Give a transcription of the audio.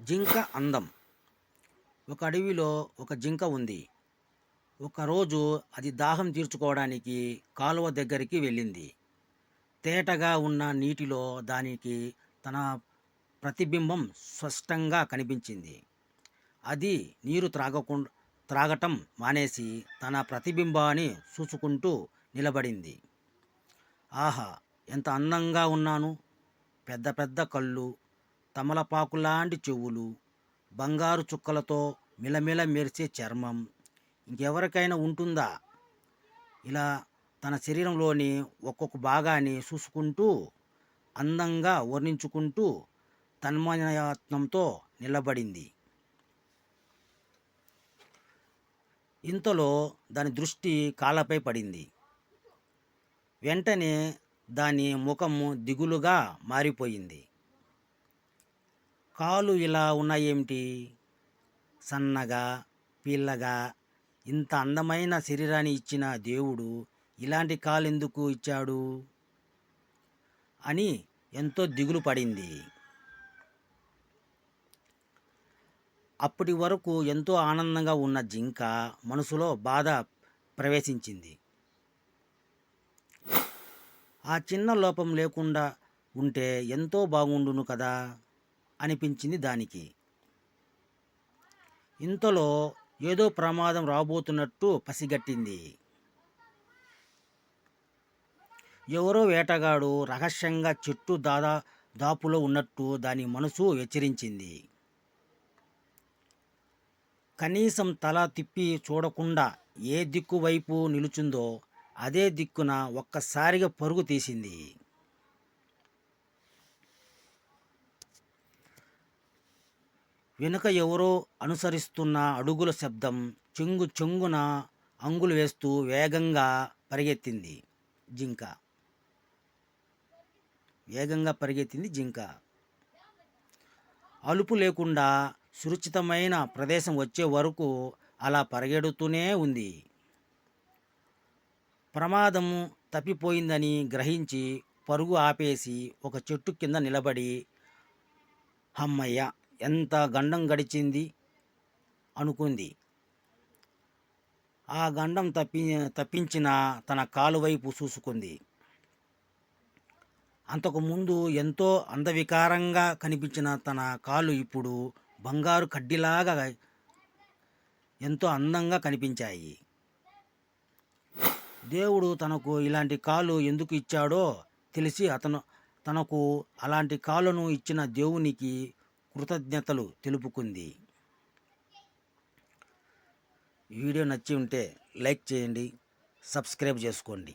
జింక అందం. ఒక అడవిలో ఒక జింక ఉంది. ఒకరోజు అది దాహం తీర్చుకోవడానికి కాలువ దగ్గరికి వెళ్ళింది. తేటగా ఉన్న నీటిలో దానికి తన ప్రతిబింబం స్పష్టంగా కనిపించింది. అది నీరు త్రాగకుండా త్రాగటం మానేసి తన ప్రతిబింబాన్ని చూసుకుంటూ నిలబడింది. ఆహా ఎంత అందంగా ఉన్నాను. పెద్ద పెద్ద కళ్ళు తమలపాకులాంటి చెవులు బంగారు చుక్కలతో మిలమిల మెరిసే చర్మం ఇంకెవరికైనా ఉంటుందా? ఇలా తన శరీరంలోని ఒక్కొక్క భాగాన్ని చూసుకుంటూ అందంగా వర్ణించుకుంటూ తన్మయత్నంతో నిలబడింది. ఇంతలో దాని దృష్టి కాళ్ళపై పడింది. వెంటనే దాని ముఖము దిగులుగా మారిపోయింది. కాలు ఇలా ఉన్నాయేమిటి? సన్నగా పిల్లగా ఇంత అందమైన శరీరాన్ని ఇచ్చిన దేవుడు ఇలాంటి కాలు ఎందుకు ఇచ్చాడు? అని ఎంతో దిగులు పడింది. అప్పటి వరకు ఎంతో ఆనందంగా ఉన్న జింక మనసులో బాధ ప్రవేశించింది. ఆ చిన్న లోపం లేకుండా ఉంటే ఎంతో బాగుండును కదా? అనిపించింది దానికి. ఇంతలో ఏదో ప్రమాదం రాబోతున్నట్టు పసిగట్టింది. ఎవరో వేటగాడు రహస్యంగా చెట్టు దాదా దాపులో ఉన్నట్టు దాని మనసు హెచ్చరించింది. కనీసం తల తిప్పి చూడకుండా ఏ దిక్కు వైపు నిలుచుందో అదే దిక్కున ఒక్కసారిగా పరుగు తీసింది. వెనుక ఎవరో అనుసరిస్తున్న అడుగుల శబ్దం చెంగు చెంగున అంగులు వేస్తూ వేగంగా పరిగెత్తింది జింక. వేగంగా పరిగెత్తింది జింక. అలుపు లేకుండా సురక్షితమైన ప్రదేశం వచ్చే వరకు అలా పరిగెడుతూనే ఉంది. ప్రమాదము తప్పిపోయిందని గ్రహించి పరుగు ఆపేసి ఒక చెట్టు కింద నిలబడి అమ్మయ్య ఎంత గండం గడిచింది అనుకుంది. ఆ గండం తప్పి తప్పించిన తన కాలు వైపు చూసుకుంది అంతకుముందు ఎంతో అందవికారంగా కనిపించిన తన కాలు ఇప్పుడు బంగారు కడ్డిలాగా ఎంతో అందంగా కనిపించాయి. దేవుడు తనకు ఇలాంటి కాలు ఎందుకు ఇచ్చాడో తెలిసి అతను తనకు అలాంటి కాళ్ళను ఇచ్చిన దేవునికి కృతజ్ఞతలు తెలుపుకుంది. ఈ వీడియో నచ్చి ఉంటే లైక్ చేయండి సబ్స్క్రైబ్ చేసుకోండి.